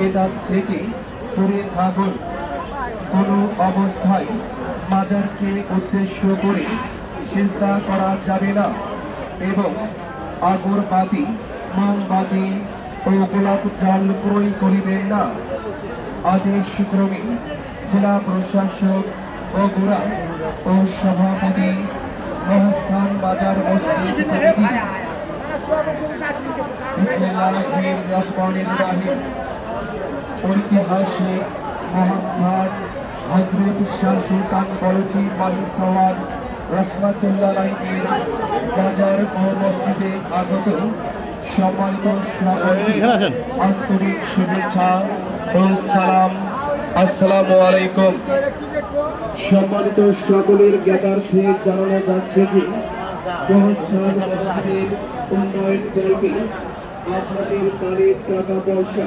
বেদাত থেকে দূরে থাকুন। কোনো অবস্থায় মাজারকে উদ্দেশ্য করে চিন্তা করা যাবে না এবং আগরবাতি, মোমবাতি ও গোলাপ জল ক্রয় করিবেন না। আদেশ ক্রমে জেলা প্রশাসক বগুড়া ও সভাপতি মহাস্থান বাজার মসজিদ কমিটি। বিসমিল্লাহির ঐতিহাসিক মহাস্থান হজরত শাহ সুলতান বলকি মালি সওয়ার রহমাতুল্লাহ আলাইহির বাজার ও মসজিদে আগত সম্মানিত আন্তরিক শুভেচ্ছা ও সালাম। আসসালামু আলাইকুম। সম্মানিত সকলের জ্ঞাতার্থে জানানো যাচ্ছে যে মহাস্থান উন্নয়ন কল্পে আপনাদের কালের টাকা পয়সা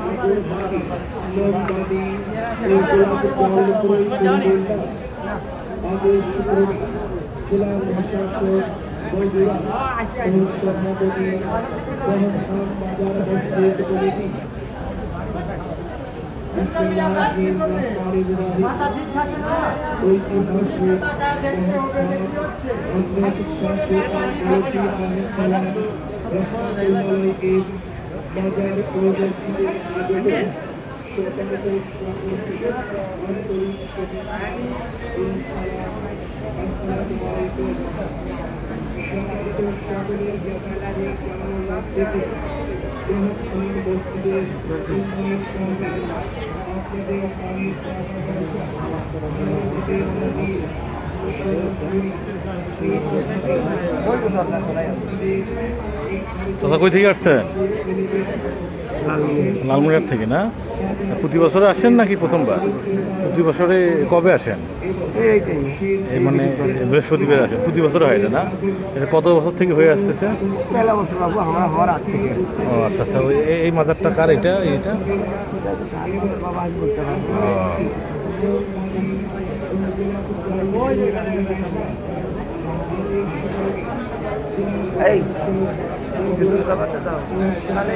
জল ক্রয় করবেন না। আদেশ ক্রমে জেলা প্রশাসক আপনাদের চাচা কই থেকে আসছেন? লালমনিরহাট। থেকে না? প্রতি বছরে আসেন নাকি প্রথমবার? প্রতি বছরে কবে আসেন? এই মানে বৃহস্পতিবার আসেন। প্রতি বছর হয় না? এটা কত বছর থেকে হয়ে আসতেছে? পয়লা বছর বাবু আমরা হওয়ার আগ থেকে। ও আচ্ছা আচ্ছা ওই এই- মাজারটা কার এটা? এইটা? বাবা বলতে এই কিছু খাবারটা যাও। তাহলে